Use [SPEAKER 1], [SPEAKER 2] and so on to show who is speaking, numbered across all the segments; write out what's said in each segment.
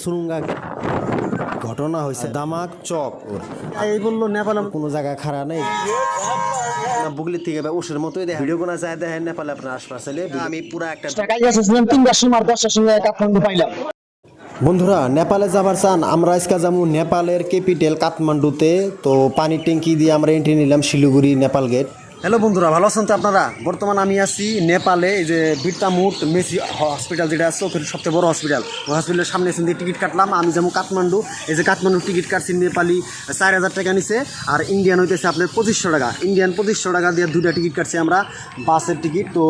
[SPEAKER 1] সুরুঙ্গা ঘটনা হয়েছে দামাক চক ওর
[SPEAKER 2] এই বলল নেপালে
[SPEAKER 1] কোনো জায়গায় খাড়া নেই বুগলি থেকে বা ওষের মতোই দেখেন ভিডিও কোনা যায় দেখেন নেপালে আপনার আশপাশে আমি পুরা একটা
[SPEAKER 2] টাকায় গেছিলাম তিনটার সময় দশটার সময় কাঠমান্ডু পাইলাম
[SPEAKER 1] বন্ধুরা নেপালে যাবার চান। আমরা আজকে যাব নেপালের ক্যাপিটাল কাঠমান্ডুতে তো পানির ট্যাঙ্কি দিয়ে আমরা এন্ট্রি নিলাম শিলিগুড়ি নেপাল গেট
[SPEAKER 2] হ্যালো বন্ধুরা, ভালো আছেন তো আপনারা? বর্তমান আমি আছি নেপালে, এই যে বিরতামুট মেসি হসপিটাল যেটা আছে, ওখানে সবচেয়ে বড় হসপিটাল ওই হসপিটালের সামনে এসে দিয়ে টিকিট কাটলাম। আমি যেমন কাঠমান্ডু। এই যে কাঠমান্ডু টিকিট কাটছি, নেপালি চার হাজার টাকা নিছে। আর ইন্ডিয়ান হইতেছে আপনার পঁচিশশো টাকা। ইন্ডিয়ান পঁচিশশো টাকা দিয়ে দুইটা টিকিট কাটছি আমরা, বাসের টিকিট তো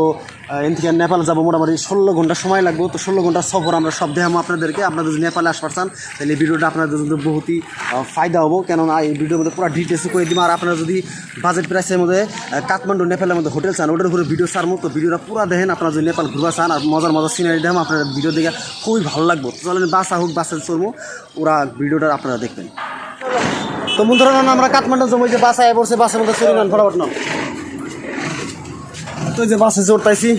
[SPEAKER 2] এন থেকে নেপাল যাব মোটামুটি ষোলো ঘণ্টা সময় লাগবো। তো ষোলো ঘণ্টা সফর আমরা সব দেখাবো আপনাদেরকে। আপনারা যদি নেপালে আসবার চান তাহলে এই ভিডিওটা আপনাদের জন্য বহুতই ফায়দা হব। কেননা এই ভিডিওর মধ্যে পুরো ডিটেলস করে দিব আর আপনারা যদি বাজেট প্রাইসের মধ্যে কাঠমান্ডু নেপালের মধ্যে হোটেল চান, ওটার উপরে ভিডিও সার তো ভিডিওটা পুরো দেখেন, আপনারা যদি নেপাল ঘুরবা চান, আর মজার মজার সিনারি দেখেন আপনার ভিডিও দেখে খুবই ভালো লাগবে। তো চলেন, বাসা হোক বাসের চলবো ওরা ভিডিওটা আপনারা দেখবেন। তো বন্ধুরা, আমরা কাঠমান্ডু জমি যে বাসায় পড়ছে, বাসের মধ্যে চলে নেন, ফটাফট নাও তো যে বাসে চড়তাইছি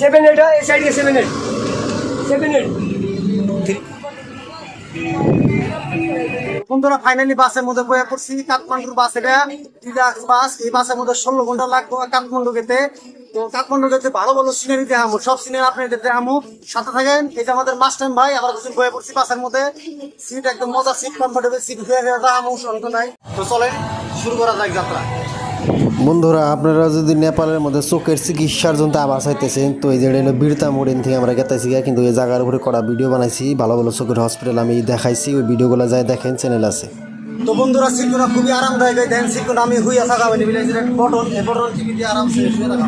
[SPEAKER 3] সেভেন এইট এই সাইডে সেভেন এইট সেভেন এইট
[SPEAKER 2] বন্ধুরা ফাইনালি বাসের মধ্যে বয়ে পড়ছি। কাঠমান্ডুর বাস এটা ডিলাক্স বাস। এই বাসের মধ্যে ষোলো ঘণ্টা লাগবো কাঠমান্ডু গেতে তো কাঠমান্ডু গেতে ভালো ভালো সিনারি দেখামো সব সিনারি আপনি আপনাদের দেখামো। সাথে থাকেন এই যে আমাদের মাস্টার ভাই আবার কিছু বয়ে পড়ছি বাসের মধ্যে। সিট একদম মজা সিট কমফোর্টেবল সিট দেখামো অন্ত নাই। তো চলেন শুরু করা যাক যাত্রা।
[SPEAKER 1] বন্ধুরা আপনারা যদি নেপালের মধ্যে চোখের চিকিৎসার জন্য আবাস চাইতেছেন তো এই যে হলো বীরতা মোড়েন থেকে আমরা গেতেছি গা, কিন্তু এই জায়গার উপরে করা ভিডিও বানাইছি ভালো ভালো চোখের হসপিটাল আমি দেখাইছি ওই ভিডিওগুলো যাই দেখেন চ্যানেল আছে।
[SPEAKER 2] তো বন্ধুরা সিটগুলো খুবই আরামদায়ক এই দেখেন সিটগুলো আমি হুইয়া থাকা হয়নি বটন এই বটন টিভি দিয়ে আরামসে শুয়ে থাকা?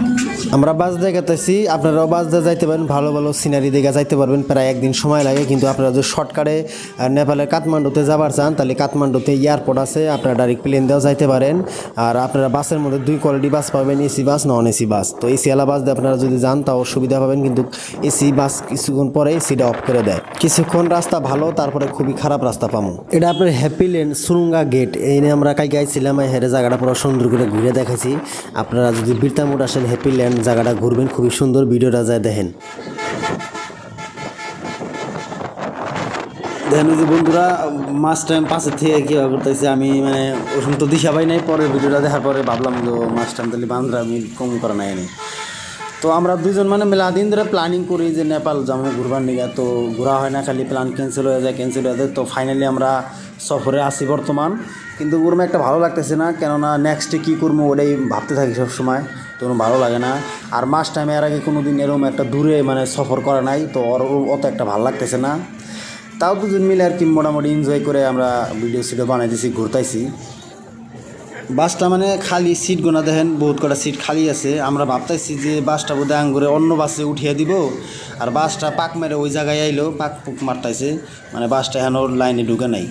[SPEAKER 1] আমরা বাস দিয়ে গেতেছি আপনারাও বাস দিয়ে যাইতে পারেন ভালো ভালো সিনারি দেখে যাইতে পারবেন প্রায় একদিন সময় লাগে কিন্তু আপনারা যদি শর্টকাটে নেপালের কাঠমান্ডুতে যাবার চান তাহলে কাঠমান্ডুতে এয়ারপোর্ট আছে আপনারা ডাইরেক্ট প্লেন দিয়েও যাইতে পারেন আর আপনারা বাসের মধ্যে দুই কোয়ালিটি বাস পাবেন AC bus non AC bus তো এসি আলা বাস দিয়ে আপনারা যদি যান তাও সুবিধা পাবেন কিন্তু এসি বাস কিছুক্ষণ পরে এসিটা অফ করে দেয়। কিছুক্ষণ রাস্তা ভালো তারপরে খুবই খারাপ রাস্তা পাবো এটা আপনার হ্যাপি লেন সুরুঙ্গা গেট, এই নিয়ে আমরা কাই গাইছিলাম হেরে জায়গাটা পুরো সুন্দর করে ঘুরে দেখাইছি। আপনারা যদি বীরতামুট আসেন হ্যাপি ল্যান্ড জায়গাটা ঘুরবেন, খুবই সুন্দর ভিডিওটা যায় দেখেন।
[SPEAKER 4] দেখেন যে বন্ধুরা মাস টাইম পাশের থেকে কীভাবে করতেছে আমি মানে ওরকম তো দিশা পাই নাই পরে ভিডিওটা দেখার পরে ভাবলাম যে মাস টাইম তাহলে বান্ধরা আমি কম করা নাই তো আমরা দুজন মানে মেলা দিন ধরে প্ল্যানিং করি যে নেপাল যাব ঘুরবার নিগে। তো ঘোরা হয় না, খালি প্ল্যান ক্যান্সেল হয়ে যায় ক্যান্সেল হয়ে যায়। তো ফাইনালি আমরা সফরে আসি বর্তমান। কিন্তু ওরমে একটা ভালো লাগতেছে না, কেননা নেক্সটে কী করব ওটাই ভাবতে থাকি সব সময় তো ভালো লাগে না। আর মাস টাইমে এর আগে কোনো দিন এরকম একটা দূরে মানে সফর করা নাই, তো ওর অত একটা ভালো লাগতেছে না। তাও দুজন মিলে আর কি মোটামুটি এনজয় করে আমরা ভিডিও সিডিও বানাইতেছি, ঘুরতাইছি। বাসটা মানে খালি সিট গোনা দেখেন, বহুত কটা সিট খালি আছে। আমরা ভাবতাইছি যে বাসটা বোধ হয় করে অন্য বাসে উঠিয়ে দিব, আর বাসটা পাক মেরে ওই জায়গায় আইলো, পাক পুক মারতাইছে। মানে বাসটা এখন ওর লাইনে ঢুকে নাই।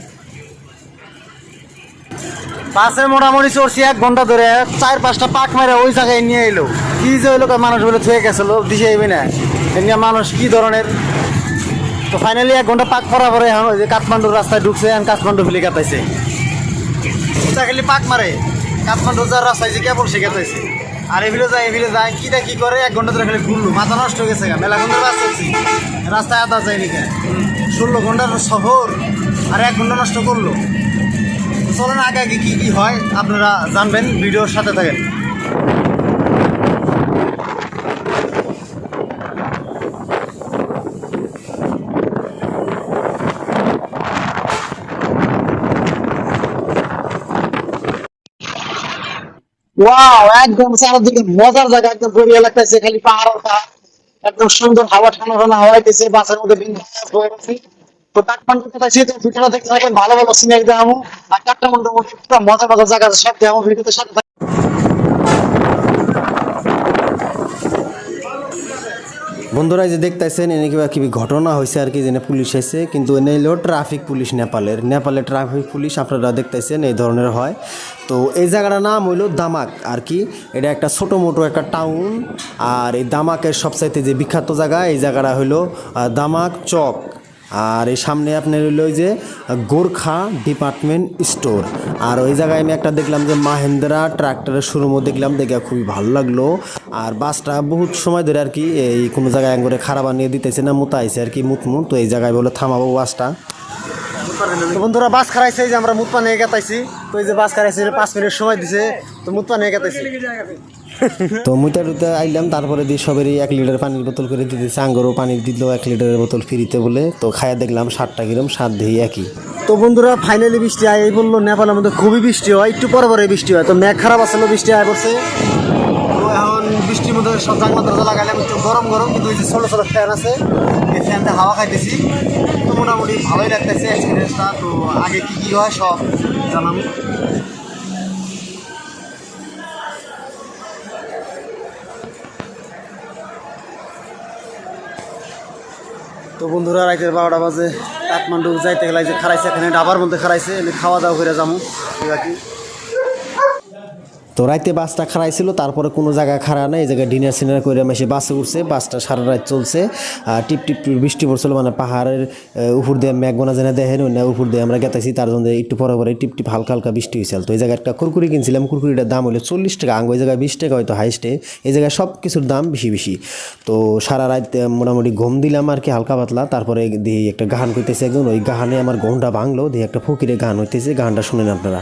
[SPEAKER 2] বাসে মোটামুটি চড়ছি এক ঘণ্টা ধরে চার পাঁচটা পাক মেরে ওই জায়গায় নিয়ে এলো কি যে ওই মানুষ বলে থুয়ে গেছিল দিশে আইবি না। এমনি মানুষ কি ধরনের? তো ফাইনালি এক ঘণ্টা পাক করার পরে এখন ওই যে কাঠমান্ডুর রাস্তায় ঢুকছে, এখন কাঠমান্ডু ফিলে কাটাইছে ওটা খালি পাক মারে। কাঠমান্ডু যার রাস্তায় যে কেবল সে কাটাইছে আর এভিলে যায় এভিলে যায়, কি কি করে, এক ঘণ্টা ধরে খালি ঘুরলো। মাথা নষ্ট হয়ে গেছে। মেলা ঘণ্টা রাস্তা রাস্তায় আদা যায়নি কেন ষোলো ঘণ্টার শহর, আর এক ঘণ্টা নষ্ট করল। চলেন আগে আগে কী কী হয়, আপনারা জানবেন, ভিডিওর সাথে থাকেন। ওয়াও একদম চারদিকে মজার জায়গা, একদম গড়িয়া লাগতেছে, খালি পাহাড়। একদম সুন্দর হাওয়া, ঠান্ডা ঠান্ডা হাওয়া হইতেছে বাসের মধ্যে তো কাঠমান্ডু ভিডিওটা দেখতে ভালো ভালো সিনারি দেখাবো। আর কাঠমান্ডু পুরো মজার জায়গা সব দেখাবো, ভিডিওতে
[SPEAKER 1] বন্ধুরা যে দেখতেছেন, এনে কিবা কিবি ঘটনা হয়েছে আর কি যে পুলিশ এসে কিন্তু এনে হলো ট্রাফিক পুলিশ নেপালের। নেপালের ট্রাফিক পুলিশ আপনারা দেখতেছেন, এই ধরনের হয়। তো এই জায়গাটার নাম হইল দামাক আর কি। এটা একটা ছোটো মোটো একটা টাউন। আর এই দামাকের সবচাইতে যে বিখ্যাত জায়গা, এই জায়গাটা হইল দামাক চক। আর এই সামনে আপনার হইল ওই যে গোর্খা ডিপার্টমেন্ট স্টোর। আর ওই জায়গায় আমি একটা দেখলাম যে মাহেন্দ্রা ট্রাক্টরের শোরুমও দেখলাম, দেখে খুবই ভালো লাগল। আর বাসটা বহুত সময় ধরে আর কি এই কোনো জায়গায় খারাপ আনিয়ে দিতেছে না মুতা আইছে আর কি মুতমু তো এই জায়গায় বলে থামাবো বাসটা।
[SPEAKER 2] তো বন্ধুরা বাস খারাইছে যে আমরা মুতপা নিয়ে গেতাইছি তো এই যে বাস খারাইছে পাঁচ মিনিট সময় দিছে তো মুতপা নিয়ে গেতাইছি
[SPEAKER 1] তো মুইটা টুতে আইলাম তারপরে দিয়ে সবেরই এক লিটার পানির বোতল করে দিতেছে আঙ্গরও পানি দিল এক লিটারের বোতল ফিরিতে বলে তো খাইয়া দেখলাম সাতটা কিরম সাত দিয়ে একই।
[SPEAKER 2] তো বন্ধুরা ফাইনালি বৃষ্টি আয় এই বলল নেপালের মধ্যে খুবই বৃষ্টি হয় একটু পরে পরে বৃষ্টি হয়। তো মেঘ খারাপ আসলে বৃষ্টি আয় পড়ছে বৃষ্টির মধ্যে সব জানলা দরজা লাগাইলাম, একটু গরম গরম, কিন্তু যে ছোটো ছোটো ফ্যান আছে, এই ফ্যানতে হাওয়া খাইতেছি। তো মোটামুটি ভালোই লাগতেছে এক্সপিরিয়েন্সটা তো আগে কী কী হয় সব জানাম তো বন্ধুরা, রাইতের বারোটা বাজে। কাঠমান্ডু যাইতে গেলে যে খারাইছে এখানে ডাবার মধ্যে খারাইছে খাওয়া দাওয়া করে যাব। বাকি
[SPEAKER 1] তো রাইতে বাসটা খারাইছিল তারপরে কোনো জায়গায় খাড়া নাই, এই জায়গায় ডিনার সিনার করে এসে বাসে উঠছে, বাসটা সারা রাত চলছে, আর টিপ টিপ বৃষ্টি পড়ছিল মানে পাহাড়ের উপর দিয়ে মেঘ গোনা যেন দেখেন না উপর দিয়ে আমরা গেতেছি, তার জন্য একটু পরে পরে টিপ টিপ হালকা হালকা বৃষ্টি হয়েছিল তো এই জায়গায় একটা কুরকুরি কিনছিলাম, কুরকুরিটার দাম হলো চল্লিশ টাকা আঙ্গ ওই জায়গায় বিশ টাকা হয়তো হাইস্টে এই জায়গায় সব কিছুর দাম বেশি বেশি। তো সারা রাত মোটামুটি ঘুম দিলাম আর কি, হালকা পাতলা, তারপরে দিয়ে একটা গান করতেছে একজন, ওই গাহানে আমার ঘুমটা ভাঙলো, দিয়ে একটা ফকিরে গান হইতেছে, গানটা শুনেন আপনারা।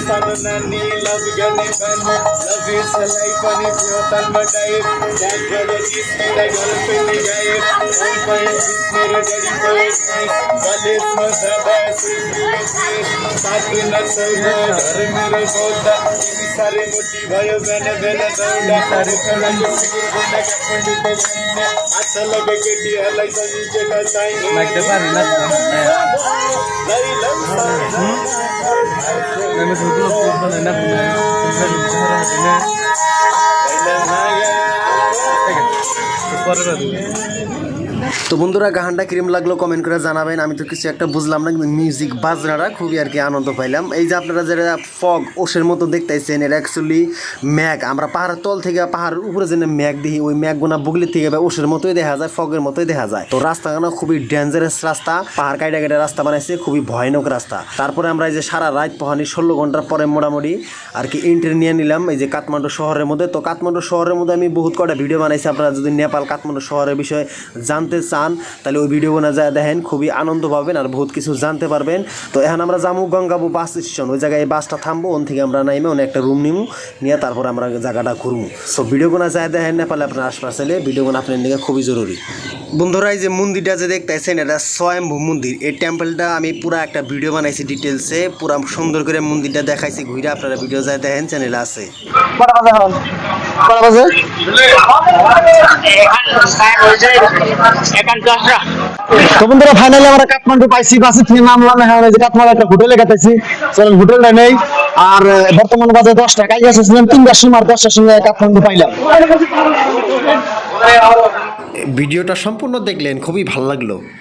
[SPEAKER 5] sun and knee, love gun and love is a life and if you tan batai, that brother is me the girlfriend the guy, all my is mere daddy for it, balis mazaba साथ में न सौदा घर मेरे सौदा इन सारे मोटी भाइयों बहने बहने सौदा सारे सौदा जो फिर गुंडा कपड़े पे जाने सलग के टी हलाई सजी जेटा साईं मैक दफ़ा रिलैक्स करता है नई लंसा मैंने सोचा उसको बना ना
[SPEAKER 6] बनाए तुमसे लिखा रहा है ना
[SPEAKER 5] पहले ना ये ठीक है
[SPEAKER 6] ऊपर रख दूँगा
[SPEAKER 2] তো বন্ধুরা, গাহানটা কিরম লাগল কমেন্ট করে জানাবেন। আমি তো কিছু একটা বুঝলাম না, কিন্তু মিউজিক বাজনাটা খুবই আর কি আনন্দ পাইলাম। এই যে আপনারা যেটা ফগ ওষের মতো দেখতেছেন এটা অ্যাকচুয়ালি ম্যাগ। আমরা পাহাড়ের তল থেকে, পাহাড়ের উপরে যে ম্যাগ দেখি, ওই ম্যাগ গোনা বুগলি থেকে বা ওষের মতোই দেখা যায় ফগের মতোই দেখা যায়। তো রাস্তাখানা খুবই ডেঞ্জারাস রাস্তা। পাহাড় কাইটা কাইটা রাস্তা বানাইছে, খুবই ভয়ানক রাস্তা। তারপরে আমরা এই যে সারা রাত পোহানি ষোলো ঘণ্টার পরে মোটামুটি আর কি এন্ট্রি নিয়ে নিলাম, এই যে কাঠমান্ডু শহরের মধ্যে। তো কাঠমান্ডু শহরের মধ্যে আমি বহুত কটা ভিডিও বানাইছি, আপনারা যদি নেপাল কাঠমান্ডু শহরের বিষয়ে জানতে চান তাহলে ওই ভিডিওগুলো যায় দেখেন খুবই আনন্দ পাবেন আর বহুত কিছু জানতে পারবেন। তো এখন আমরা যাব গঙ্গাবু বাস স্টেশন ওই জায়গায় এই বাসটা থামবো ওন থেকে আমরা নাইমে অনেক একটা রুম নিমু নিয়ে তারপর আমরা জায়গাটা ঘুরবো সো ভিডিওগুলো যা দেখেন নেপালে আপনার আশপাশে এলে ভিডিওগুলো আপনার দিকে খুবই জরুরি। বন্ধুরা এই যে মন্দিরটা যে দেখতেছেন এটা স্বয়ম্ভু মন্দির। এই টেম্পলটা আমি পুরো একটা ভিডিও বানাইছি ডিটেলসে পুরা সুন্দর করে মন্দিরটা দেখাইছি ঘুরে আপনারা ভিডিও যায় দেখেন চ্যানেল আছে। কটা বাজে কটা বাজে? তো বন্ধুরা ফাইনালি আমরা কাঠমান্ডু পাইছি বাসে থেকে নামলাম এখন যে কাঠমান্ডু একটা হোটেলে গেতেছি চলেন হোটেলটা নেই। আর বর্তমান বাজে দশটা। কাজ এসেছিলাম তিনটার সময় আর দশটার সময় কাঠমান্ডু পাইলাম।
[SPEAKER 1] ভিডিওটা সম্পূর্ণ দেখলেন খুবই ভালো লাগল।